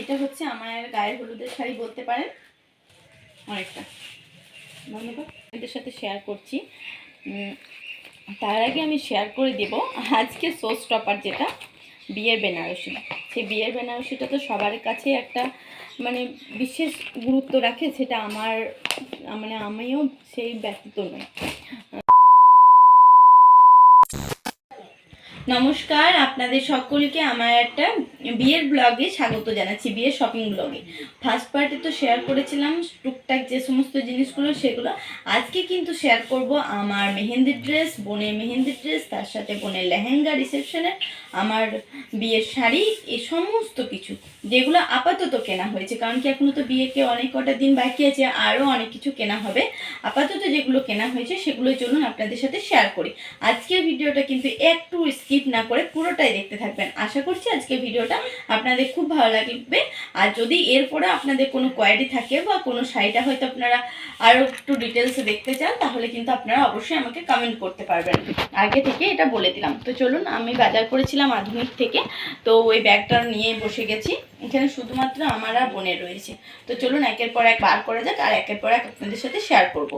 এটা হচ্ছে আমার গায়ের হলুদের শাড়ি বলতে পারেন। অনেকটা। ধন্যবাদ। এদের সাথে শেয়ার করছি। তার আগে আমি শেয়ার করে দেব আজকে শো স্টপার যেটা, বিয়ের বেনারসি। সেই বিয়ের বেনারসিটা তো সবার কাছে একটা মানে বিশেষ গুরুত্ব রাখে, সেটা আমার মানে আমিও সেই ব্যতীত নই। নমস্কার, আপনাদের সকলকে আমার একটা বিয়ের ব্লগে স্বাগত জানাচ্ছি, বিয়ের শপিং ব্লগে। ফার্স্ট পার্টে তো শেয়ার করেছিলাম, টুকটাক যে সমস্ত জিনিসগুলো, সেগুলো। আজকে কিন্তু শেয়ার করব আমার মেহেন্দির ড্রেস বোনের মেহেন্দির ড্রেস তার সাথে বোনের লেহেঙ্গা রিসেপশনের আমার বিয়ের শাড়ি এই সমস্ত কিছু, যেগুলো আপাতত কেনা হয়েছে। কারণ কি, এখনও তো বিয়েকে অনেক কটা দিন বাকি আছে, আরও অনেক কিছু কেনা হবে। আপাতত যেগুলো কেনা হয়েছে, সেগুলোর জন্য আপনাদের সাথে শেয়ার করি। আজকের ভিডিওটা কিন্তু একটু স্কিপ না করে পুরোটাই দেখতে থাকবেন। আশা করছি আজকের ভিডিওটা আপনাদের খুব ভালো লাগবে। আর যদি এরপরে আপনাদের কোনো কোয়ারি থাকে বা কোনো শাড়িটা হয়তো আপনারা আরও একটু ডিটেলসে দেখতে চান, তাহলে কিন্তু আপনারা অবশ্যই আমাকে কমেন্ট করতে পারবেন। আগে থেকে এটা বলে দিলাম। তো চলুন, আমি বাজার করেছিলাম আধুনিক থেকে, তো ওই ব্যাগটা নিয়ে বসে গেছি। এখানে শুধুমাত্র আমার আর বোনের রয়েছে। তো চলুন একের পর এক বার করা যাক, আর একের পর এক আপনাদের সাথে শেয়ার করব।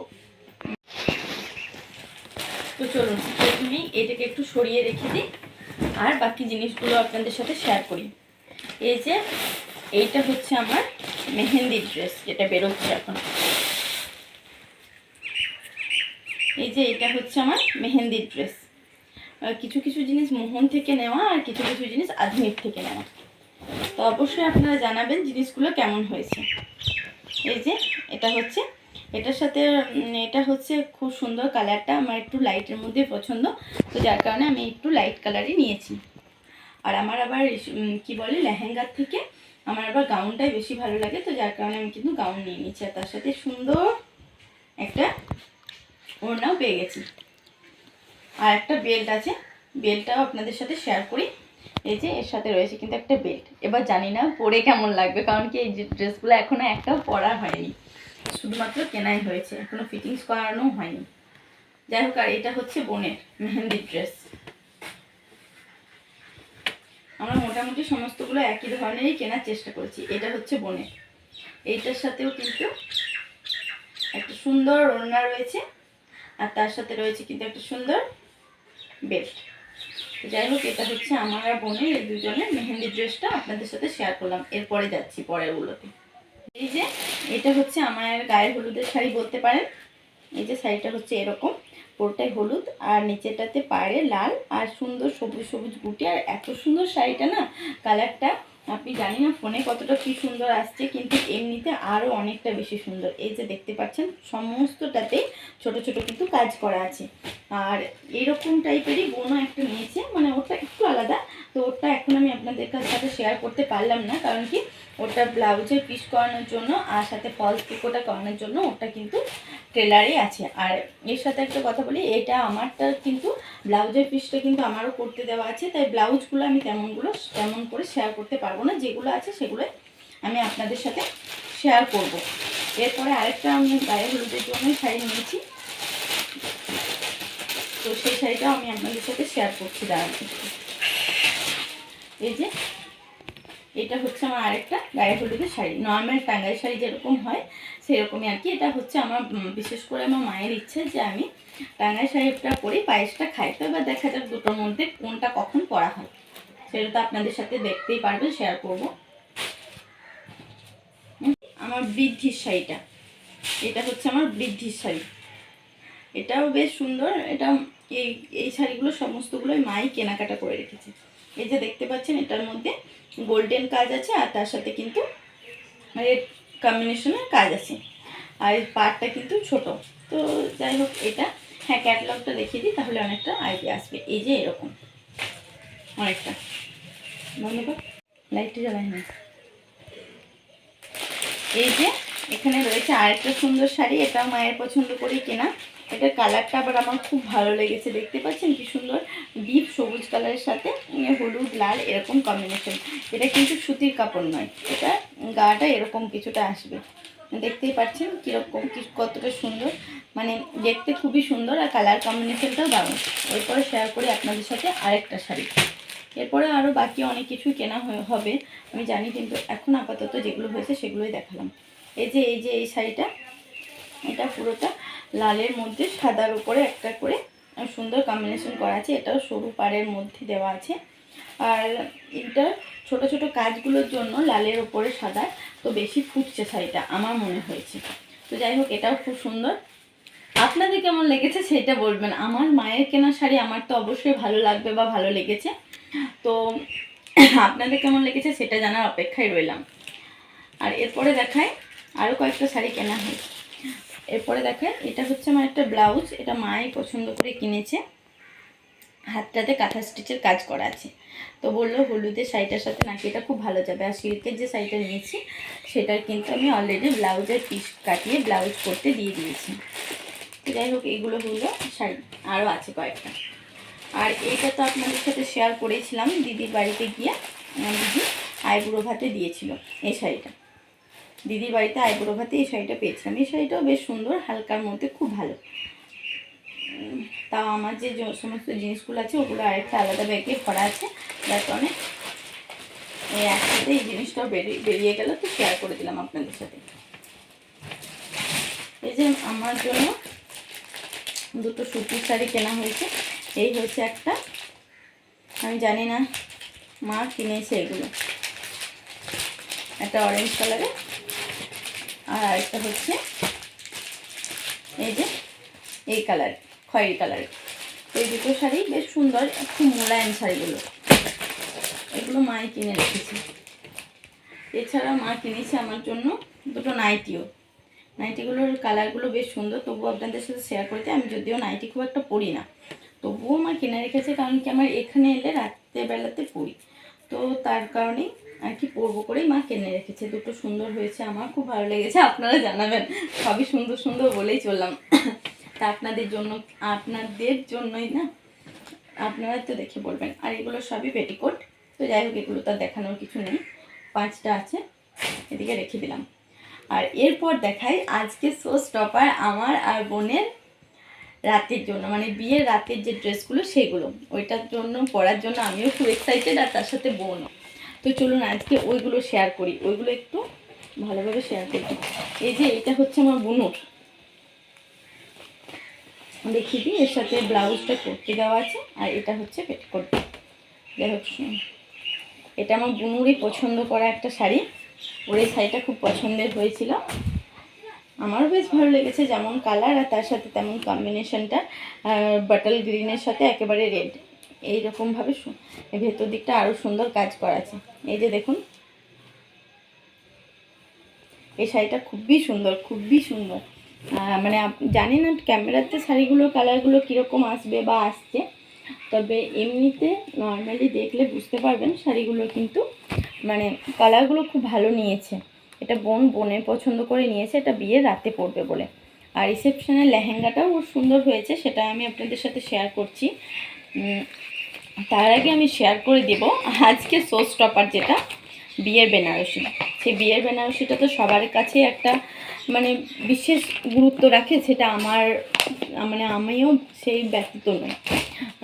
তো চলুন, প্রথমে এটাকে একটু সরিয়ে রেখে দিই, আর বাকি জিনিসগুলো আপনাদের সাথে শেয়ার করি। এই যে, এইটা হচ্ছে আমার মেহেন্দি ড্রেস যেটা বেরোচ্ছে এখন। এই যে এটা হচ্ছে আমার মেহেন্দির ড্রেস কিছু কিছু জিনিস মোহন থেকে নেওয়া আর কিছু কিছু জিনিস আধুনিক থেকে নেওয়া। তো অবশ্যই আপনারা জানাবেন জিনিসগুলো কেমন হয়েছে। এই যে, এটা হচ্ছে, এটার সাথে এটা হচ্ছে খুব সুন্দর কালারটা, আমার একটু লাইটের মধ্যে পছন্দ। তো যার কারণে আমি একটু লাইট কালারই নিয়েছি। আর আমার আবার কি বলে, লেহেঙ্গার থেকে আমার আবার গাউনটাই বেশি ভালো লাগে, তো যার কারণে আমি কিন্তু গাউন নিয়ে নিচ্ছি আর তার সাথে সুন্দর একটা ওড়নাও পেয়ে গেছি। আর একটা বেল্ট আছে। বেল্টটাও আপনাদের সাথে শেয়ার করি। এই যে এর সাথে রয়েছে কিন্তু একটা বেল্ট এবার জানি না পরে কেমন লাগবে, কারণ কি এই ড্রেসগুলো এখনও একটাও পরা হয়নি। শুধুমাত্র কেনাই হয়েছে, এখনও ফিটিংস করানো হয়নি। যাই হোক, আর এটা হচ্ছে বোনের মেহেন্দি ড্রেস আমরা মোটামুটি সমস্তগুলো একই ধরনেরই কেনার চেষ্টা করেছি। এটা হচ্ছে বোনের। এইটার সাথেও কিন্তু একটা সুন্দর ওড়না রয়েছে। আর তার সাথে রয়েছে কিন্তু একটা সুন্দর বেল্ট তো যাই হোক, এটা হচ্ছে আমার আর বোনের এই দুজনের মেহেন্দি ড্রেসটা আপনাদের সাথে শেয়ার করলাম। এরপরে যাচ্ছি পরেরগুলোতে এই যে, এটা হচ্ছে আমার গায়ের হলুদের শাড়ি বলতে পারেন। এই যে শাড়িটা হচ্ছে এরকম, পুরোটাই হলুদ আর নিচেটাতে পায়ে লাল আর সুন্দর সবুজ সবুজ গুটি। আর এত সুন্দর শাড়িটা না কালারটা আপনি জানি না, ফোনে কতটা কি সুন্দর আসছে, কিন্তু এমনিতে আরও অনেকটা বেশি সুন্দর। এই যে দেখতে পাচ্ছেন, সমস্তটাতে ছোট ছোট কিন্তু কাজ করা আছে। আর এরকম টাইপেরই বোনও একটা নিয়েছে মানে ওটা একটু আলাদা। তো ওটা এখন আমি আপনাদের সাথে শেয়ার করতে পারলাম না, কারণ কি ওটা ব্লাউজের পিস করানোর জন্য আর সাথে ফলস পিকোটা করানোর জন্য ওটা কিন্তু টেলারে আছে। আর এর সাথে একটা কথা বলি, এটা আমারটা কিন্তু ব্লাউজের পিসটা কিন্তু আমারও করতে দেওয়া আছে, তাই ব্লাউজগুলো আমি তেমনগুলো, তেমন করে শেয়ার করতে পারব না, যেগুলো আছে সেগুলো আমি আপনাদের সাথে শেয়ার করব। এরপরে আরেকটা আমি গায়ে হলুদের জন্য শাড়ি নিয়েছি। তো সেই শাড়িটাও আমি আপনাদের সাথে শেয়ার করছি, দাঁড়ান এই যে, এটা হচ্ছে আমার আরেকটা গায়ে হলুদের শাড়ি। নর্মাল টাঙ্গাই শাড়ি যেরকম হয়, সেরকমই আর কি। এটা হচ্ছে আমার বিশেষ করে আমার মায়ের ইচ্ছে যে আমি টাঙ্গাই শাড়িটা পরে পায়েসটা খাই। তো এবার দেখা যাক দুটোর মধ্যে কোনটা কখন পরা হয়। সেটা তো আপনাদের সাথে দেখতেই পারবেন শেয়ার করব। আমার বৃদ্ধির শাড়িটা। এটা হচ্ছে আমার বৃদ্ধির শাড়ি। এটাও বেশ সুন্দর, এটা এই এই শাড়িগুলো সমস্তগুলোই মাই কেনাকাটা করে রেখেছে। এই যে দেখতে পাচ্ছেন, এটার মধ্যে গোল্ডেন কাজ আছে, আর তার সাথে কিন্তু রেড কম্বিনেশনের কাজ আছে। আর এই পার্টটা কিন্তু ছোট। তো যাই হোক, এটা হ্যাঁ ক্যাটালগটা দেখিয়ে দিই, তাহলে অনেকটা আইডিয়া আসবে। এই যে এরকম। অনেকটা। ধন্যবাদ লাইটটা জ্বালাই না। এই যে, এখানে রয়েছে আরেকটা সুন্দর শাড়ি, এটাও মায়ের পছন্দ করেই কেনা। এটার কালারটা আবার আমার খুব ভালো লেগেছে, দেখতে পাচ্ছেন কি সুন্দর? ডিপ সবুজ কালারের সাথে হলুদ, লাল, এরকম কম্বিনেশন এটা কিন্তু সুতির কাপড় নয়। এটা গাটা এরকম কিছুটা আসবে। দেখতেই পাচ্ছেন কীরকম, কি কতটা সুন্দর। মানে দেখতে খুবই সুন্দর আর কালার কম্বিনেশনটাও দারুণ। এরপরে শেয়ার করি আপনাদের সাথে আরেকটা শাড়ি। এরপরে আরও বাকি অনেক কিছুই কেনা হবে, আমি জানি, কিন্তু এখন আপাতত যেগুলো হয়েছে সেগুলোই দেখালাম। এই যে এই যে, এই শাড়িটা, এটা পুরোটা লালের মধ্যে, সাদার উপরে একটা করে সুন্দর কম্বিনেশন করা আছে, এটাও সরু পাড়ের মধ্যে দেওয়া আছে। আর এটা ছোট ছোট কাজগুলোর জন্য লালের উপরে সাদা, তো বেশি ফুটছে শাড়িটা, আমার মনে হয়েছে। তো যাই হোক, এটাও খুব সুন্দর। আপনাদের কেমন লেগেছে সেটা বলবেন। আমার মায়ের কেনা শাড়ি আমার তো অবশ্যই ভালো লাগবে বা ভালো লেগেছে। তো আপনাদের কেমন লেগেছে সেটা জানার অপেক্ষায় রইলাম। আর এরপরে দেখায় আরও কয়েকটা শাড়ি কেনা হয়। এরপরে দেখায়, এটা হচ্ছে আমার একটা ব্লাউজ, এটা মাই পছন্দ করে কিনেছে। হাতটাতে কাঁথা স্টিচের কাজ করা আছে। তো বলল, হলুদের শাড়িটার সাথে নাকি এটা খুব ভালো যাবে। আর সিল্কের যে শাড়িটা নিয়েছি সেটার কিন্তু আমি অলরেডি ব্লাউজের পিস কাটিয়ে ব্লাউজ করতে দিয়ে দিয়েছি। যাই হোক, এগুলো হলো শাড়ি আরও আছে কয়েকটা। আর এইটা তো আপনাদের সাথে শেয়ার করেছিলাম, দিদির বাড়িতে গিয়ে দিদি আইবুড়ো ভাতে দিয়েছিল এই শাড়িটা। দিদির বাড়িতে আইবুড়ো ভাতে এই শাড়িটা পেয়েছিলাম। এই শাড়িটাও বেশ সুন্দর, হালকার মধ্যে খুব ভালো। তা আমার যে সমস্ত জিনিসগুলো আছে, ওগুলো আরেকটা আলাদা ব্যাগে ভরা আছে। যার কারণে এই একসাথে এই জিনিসটাও বেরিয়ে বেরিয়ে গেল, তো শেয়ার করে দিলাম আপনাদের সাথে। এই যে আমার জন্য দুটো সুতির শাড়ি কেনা হয়েছে। এই হচ্ছে একটা, আমি জানি না মা কিনেছে এগুলো। একটা অরেঞ্জ কালারে আর আরেকটা হচ্ছে এই যে এই কালার খয়েরি কালার এই দুটো শাড়ি বেশ সুন্দর খুব মোলায়েম শাড়িগুলো। এগুলো মাই কিনে রেখেছে। এছাড়া মা কিনেছে আমার জন্য দুটো নাইটিও। নাইটিগুলোর কালারগুলো বেশ সুন্দর, তবুও আপনাদের সাথে শেয়ার করতে, আমি যদিও নাইটি খুব একটা পরি না। তবুও মা কিনে রেখেছে কারণ কি আমার এখানে এলে রাত্রেবেলাতে পড়ি তো তার কারণেই আর কি পরবো করেই মা কিনে রেখেছে। দুটো সুন্দর হয়েছে, আমার খুব ভালো লেগেছে, আপনারা জানাবেন। সবই সুন্দর সুন্দর বলেই চললাম। তা আপনাদের জন্য, আপনাদের জন্যই না, আপনারা তো দেখে বলবেন। আর এগুলো সবই পেটিকোট। তো যাই হোক, এগুলো তো আর দেখানোর কিছু নেই। পাঁচটা আছে, এদিকে রেখে দিলাম। আর এরপর দেখাই আজকে শো স্টপার আমার আর বোনের রাতের জন্য মানে বিয়ের রাতের যে ড্রেসগুলো সেগুলো। ওইটার জন্য, পরার জন্য আমিও খুব এক্সাইটেড আর তার সাথে বোনও। তো চলুন আজকে ওইগুলো শেয়ার করি। ওইগুলো একটু ভালোভাবে শেয়ার করি। এই যে এটা হচ্ছে আমার বুনুর। দেখিয়ে দিই, এর সাথে ব্লাউজটা করতে দেওয়া আছে আর এটা হচ্ছে পেটিকোট যাই হোক এটা আমার বুনুরই পছন্দ করা একটা শাড়ি। ওর এই শাড়িটা খুব পছন্দের হয়েছিল। আমারও বেশ ভালো লেগেছে যেমন কালার আর তার সাথে তেমন কম্বিনেশনটা বাটল গ্রিনের সাথে একেবারে রেড এইরকমভাবে ভেতর দিকটা আরও সুন্দর কাজ করা আছে এই যে দেখুন। এই শাড়িটা খুবই সুন্দর খুবই সুন্দর। মানে জানি না ক্যামেরাতে শাড়িগুলো কালারগুলো কীরকম আসবে বা আসছে। তবে এমনিতে নর্মালি দেখলে বুঝতে পারবেন শাড়িগুলো কিন্তু মানে কালারগুলো খুব ভালো নিয়েছে। এটা বোন বোনের পছন্দ করে নিয়েছে এটা বিয়ের রাতে পড়বে বলে। আর রিসেপশনের লেহেঙ্গাটাও খুব সুন্দর হয়েছে সেটা আমি আপনাদের সাথে শেয়ার করছি। তার আগে আমি শেয়ার করে দেব আজকে শো স্টপার যেটা বিয়ের বেনারসি। সেই বিয়ের বেনারসিটা তো সবার কাছে একটা মানে বিশেষ গুরুত্ব রাখে সেটা আমার মানে আমিও সেই নই।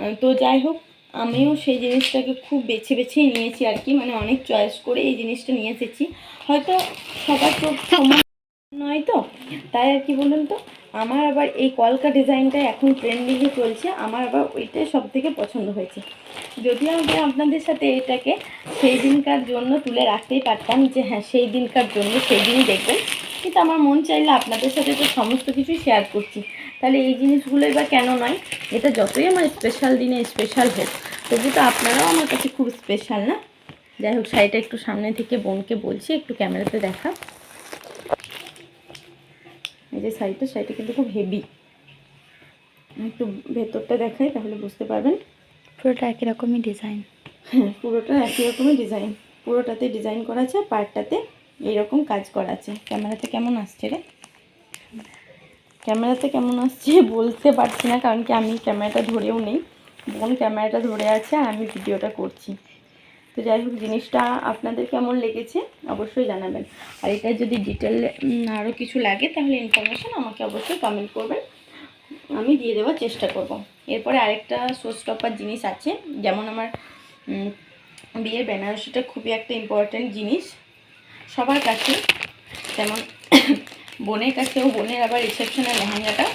আহ, তো যাই হোক আমিও সেই জিনিসটাকে খুব বেছে বেছে নিয়েছি আর কি মানে অনেক চয়েস করে এই জিনিসটা নিয়ে এসেছি। হয়তো সবার চোখ নয় তো, তাই আর কি বলুন তো? আমার আবার এই কলকা ডিজাইনটা এখন ট্রেন্ডিংয়ে চলছে, আমার আবার ওইটাই সব থেকে পছন্দ হয়েছে। যদি আমি আপনাদের সাথে এটাকে সেই দিনকার জন্য তুলে রাখতেই পারতাম যে হ্যাঁ সেই দিনকার জন্য সেই দিনই দেখবেন। কিন্তু আমার মন চাইলে আপনাদের সাথে তো সমস্ত কিছুই শেয়ার করছি। তাহলে এই জিনিসগুলোই বা কেন নয়? এটা যতই আমার স্পেশাল দিনে স্পেশাল হোক। তবু তো আপনারাও আমার কাছে খুব স্পেশাল না? যাই হোক শাড়িটা একটু সামনে থেকে বোনকে বলছি একটু ক্যামেরাতে দেখা এই যে শাড়িটা শাড়িটা কিন্তু খুব হেভি একটু ভেতরটা দেখাই তাহলে বুঝতে পারবেন। পুরোটা একই রকমই ডিজাইন হ্যাঁ পুরোটা একই রকমই ডিজাইন পুরোটাতে ডিজাইন করা আছে পার্টটাতে এইরকম কাজ করা আছে। ক্যামেরাতে কেমন আসছে রে? ক্যামেরাতে কেমন আসছে বলতে পারছি না কারণ কি আমি ক্যামেরাটা ধরেও নেই। বোন ক্যামেরাটা ধরে আছে আর আমি ভিডিওটা করছি। তো যাই হোক, জিনিসটা আপনাদের কেমন লেগেছে অবশ্যই জানাবেন। আর এটা যদি ডিটেল আরও কিছু লাগে, তাহলে ইনফরমেশান আমাকে অবশ্যই কমেন্ট করবেন। আমি দিয়ে দেওয়ার চেষ্টা করব। এরপরে আরেকটা শো স্টপার জিনিস আছে, যেমন আমার বিয়ের বেনারসিটা খুবই একটা ইম্পর্ট্যান্ট জিনিস। সবার কাছে, যেমন বোনের কাছেও, বোনের আবার রিসেপশনের লেহেঙ্গাটা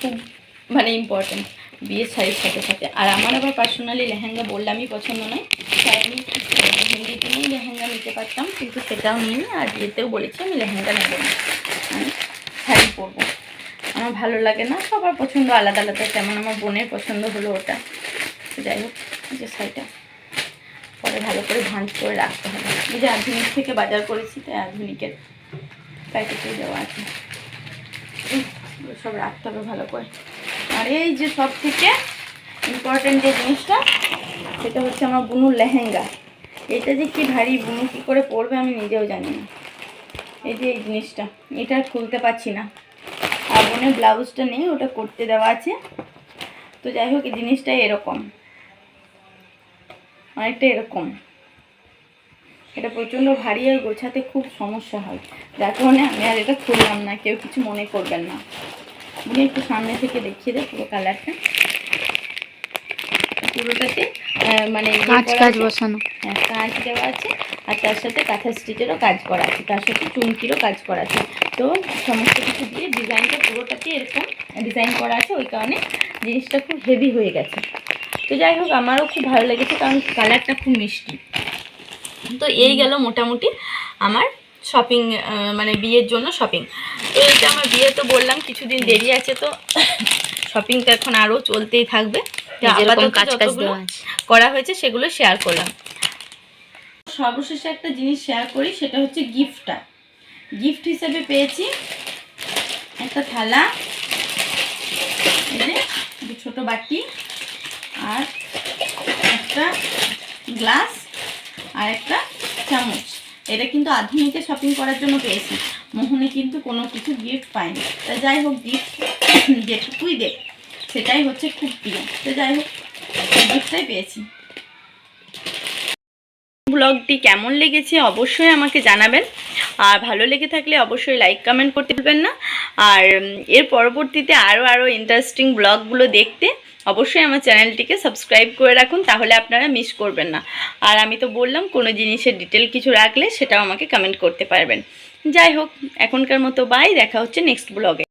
খুব মানে ইম্পর্ট্যান্ট বিয়ের শাড়ির সাথে সাথে। আর আমার আবার পার্সোনালি লেহেঙ্গা বললামই পছন্দ নয়। তাই আমি হিন্দিতে নিয়েই লেহেঙ্গা নিতে পারতাম, কিন্তু সেটাও নিই আর বিয়েতেও বলেছি আমি লেহেঙ্গা নেব না। আমি শাড়ি পরবো। আমার ভালো লাগে না, সবার পছন্দ আলাদা আলাদা তেমন আমার বোনের পছন্দ হলো ওটা। যাই হোক যে শাড়িটা। পরে ভালো করে ভাঁজ করে রাখতে হবে। এই যে আধুনিক থেকে বাজার করেছি, তাই আধুনিকের প্যাকেটে দেওয়া আছে। সব রাখতে হবে ভালো করে। এই যে সব থেকে ইম্পর্টেন্ট যে জিনিসটা, সেটা হচ্ছে আমার বুনুর লেহেঙ্গা। এটা যে কি ভারী, বুনু কী করে পরবে আমি নিজেও জানি না। এই যে এই জিনিসটা, এটা খুলতে পারছি না। আর বোনের ব্লাউজটা নেই, ওটা করতে দেওয়া আছে। তো যাই হোক, এই জিনিসটা এরকম। অনেকটা এরকম। এটা প্রচণ্ড ভারী আর গোছাতে খুব সমস্যা হয়। যার কারণে আমি আর এটা খুললাম না, কেউ কিছু মনে করবেন না। উনি একটু সামনে থেকে দেখিয়ে দেয় পুরো কালারটা পুরোটাতে মানে ইয়ে কাজ কাজ বসানো। হ্যাঁ কাজ দেওয়া আছে আর তার সাথে কাঁথা স্টিচেরও কাজ করা আছে তার সাথে চুমকিরও কাজ করা আছে। তো সমস্ত কিছু দিয়ে ডিজাইনটা পুরোটাতে এরকম ডিজাইন করা আছে ওই কারণে জিনিসটা খুব হেভি হয়ে গেছে। তো যাই হোক আমারও খুব ভালো লেগেছে কারণ কালারটা খুব মিষ্টি। তো এই গেল মোটামুটি আমার শপিং মানে বিয়ের জন্য শপিং তো এটা আমার বিয়ে তো বললাম কিছুদিন দেরি আছে তো। শপিং তো এখন আরও চলতেই থাকবে। করা হয়েছে সেগুলো শেয়ার করলাম। সর্বশেষে একটা জিনিস শেয়ার করি সেটা হচ্ছে গিফটটা গিফট হিসেবে পেয়েছি একটা থালা এই যে একটা ছোট বাটি আর একটা গ্লাস আর একটা চামচ। এটা কিন্তু আধুনিকে শপিং করার জন্য পেয়েছি। মোহনে কিন্তু কোনো কিছু গিফট পাইনি। তা যাই হোক গিফট যেটুকুই দেখ সেটাই হচ্ছে খুব প্রিয়। তো যাই হোক গিফটটাই পেয়েছি। ব্লগটি কেমন লেগেছে অবশ্যই আমাকে জানাবেন। আর ভালো লেগে থাকলে অবশ্যই লাইক কমেন্ট করতে ভুলবেন না। আর এর পরবর্তীতে আরও আরও ইন্টারেস্টিং ব্লগগুলো দেখতে অবশ্যই আমার চ্যানেলটিকে সাবস্ক্রাইব করে রাখুন, তাহলে আপনারা মিস করবেন না। আর আমি তো বললাম, কোনো জিনিসের ডিটেল কিছু রাখলে সেটাও আমাকে কমেন্ট করতে পারবেন। যাই হোক, এখনকার মতো বাই দেখা হচ্ছে নেক্সট ব্লগে